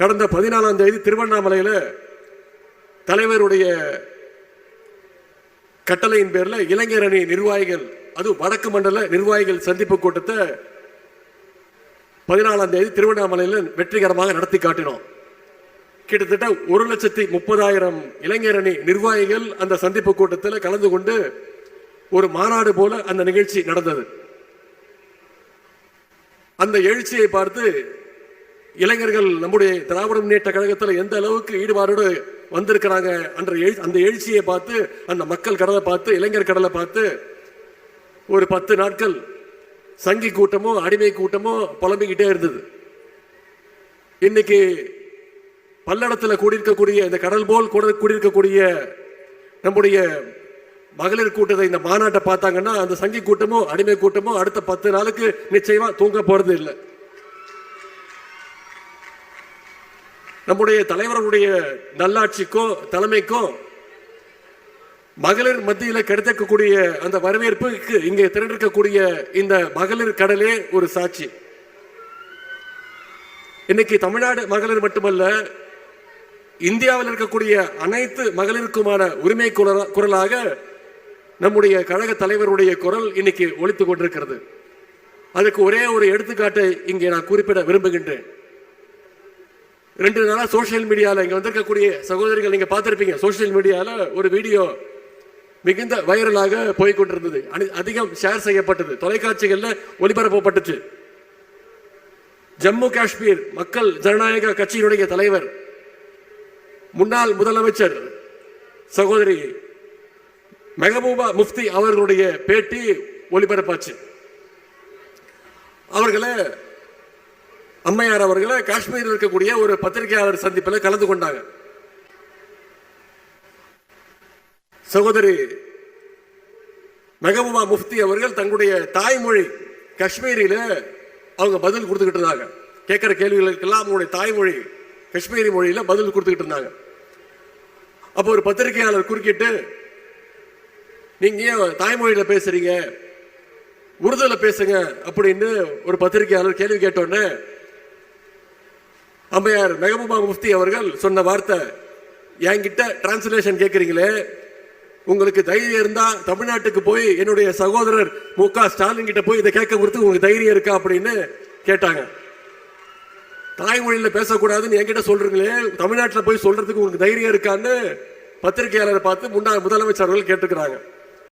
கடந்த பதினாலாம் தேதி திருவண்ணாமலையில் தலைவருடைய கட்டளையின் பேரில் இளைஞர் அணி நிர்வாகிகள் அது வடக்கு மண்டல நிர்வாகிகள் சந்திப்பு கூட்டத்தை பதினாலாம் தேதி திருவண்ணாமலையில் வெற்றிகரமாக நடத்தி காட்டினோம். கிட்டத்தட்ட ஒரு லட்சத்தி முப்பதாயிரம் இளைஞர் அணி நிர்வாகிகள் அந்த சந்திப்பு கூட்டத்தில் கலந்து கொண்டு ஒரு மாநாடு போல அந்த நிகழ்ச்சி நடந்தது. அந்த எழுச்சியை பார்த்து இளைஞர்கள் நம்முடைய திராவிட முன்னேற்ற கழகத்தில் எந்த அளவுக்கு ஈடுபாடோடு வந்திருக்கிறாங்க அன்ற எழு- அந்த எழுச்சியை பார்த்து அந்த மக்கள் கடலை பார்த்து இளைஞர் கடலை பார்த்து ஒரு பத்து நாட்கள் சங்கி கூட்டமோ அடிமை கூட்டமோ புலம்பிக்கிட்டே இருந்தது. இன்னைக்கு பல்லடத்தில் கூடியிருக்கக்கூடிய இந்த கடல் போல் கூட கூடியிருக்கக்கூடிய நம்முடைய மகளிர் கூட்டத்தை இந்த மாநாட்டை பார்த்தாங்கன்னா அந்த சங்கி கூட்டமோ அடிமை கூட்டமோ அடுத்த பத்து நாளுக்கு நிச்சயமா தூங்க போறது இல்லை நம்முடைய தலைவர்களுடைய நல்லாட்சிக்கோ தலைமைக்கோ மகளிர் மத்தியில் கிடைத்திருக்கக்கூடிய அந்த வரவேற்புக்கு இங்கே திரண்டிருக்கக்கூடிய இந்த மகளிர் கடலே ஒரு சாட்சி. இன்னைக்கு தமிழ்நாடு மகளிர் மட்டுமல்ல இந்தியாவில் இருக்கக்கூடிய அனைத்து மகளிருக்குமான உரிமை குரலாக நம்முடைய கழக தலைவருடைய குரல் இன்னைக்கு ஒழித்து கொண்டிருக்கிறது. அதுக்கு ஒரே ஒரு எடுத்துக்காட்டை இங்கே நான் குறிப்பிட விரும்புகின்றேன். ரெண்டு நாளாக சோஷியல் மீடியாவில் இங்கே வந்திருக்கக்கூடிய சகோதரிகள் நீங்க பார்த்துருப்பீங்க. சோஷியல் மீடியாவில் ஒரு வீடியோ மிகுந்த வைரலாக போய்கொண்டிருந்தது. அணி அதிகம் ஷேர் செய்யப்பட்டது. தொலைக்காட்சிகளில் ஒளிபரப்பப்பட்டுச்சு. ஜம்மு காஷ்மீர் மக்கள் ஜனநாயக கட்சியினுடைய தலைவர் முன்னாள் முதலமைச்சர் சகோதரி மெஹபூபா முஃப்தி அவர்களுடைய பேட்டி ஒளிபரப்பாச்சு. அவர்களை அம்மையார் அவர்களை காஷ்மீரில் இருக்கக்கூடிய ஒரு பத்திரிகையாளர் சந்திப்பில் கலந்து கொண்டாங்க. சகோதரி மெகபூபா முஃப்தி அவர்கள் தங்களுடைய தாய்மொழி காஷ்மீரியில் அவங்க பதில் கொடுத்துக்கிட்டு இருந்தாங்க. கேட்குற கேள்விகளுக்கெல்லாம் அவங்களுடைய தாய்மொழி காஷ்மீரி மொழியில் பதில் கொடுத்துக்கிட்டு இருந்தாங்க. அப்போ ஒரு பத்திரிகையாளர் குறுக்கிட்டு நீங்கள் ஏன் தாய்மொழியில் பேசுறீங்க? உருதுல பேசுங்க அப்படின்னு ஒரு பத்திரிகையாளர் கேள்வி கேட்டோன்னே அம்மையார் மெகபூபா முஃப்தி அவர்கள் சொன்ன வார்த்தை. என்கிட்ட டிரான்ஸ்லேஷன் கேட்குறீங்களே உங்களுக்கு தைரியம் இருந்தால் தமிழ்நாட்டுக்கு போய் என்னுடைய சகோதரர் மு க ஸ்டாலின் கிட்ட போய் இதை கேட்க கொடுத்து உங்களுக்கு தைரியம் இருக்கா அப்படின்னு கேட்டாங்க. தாய்மொழியில் பேசக்கூடாதுன்னு என்கிட்ட சொல்கிறீங்களே தமிழ்நாட்டில் போய் சொல்கிறதுக்கு உங்களுக்கு தைரியம் இருக்கான்னு பத்திரிகையாளரை பார்த்து முன்னாள் முதலமைச்சர் அவர்கள் கேட்டுக்கிறாங்க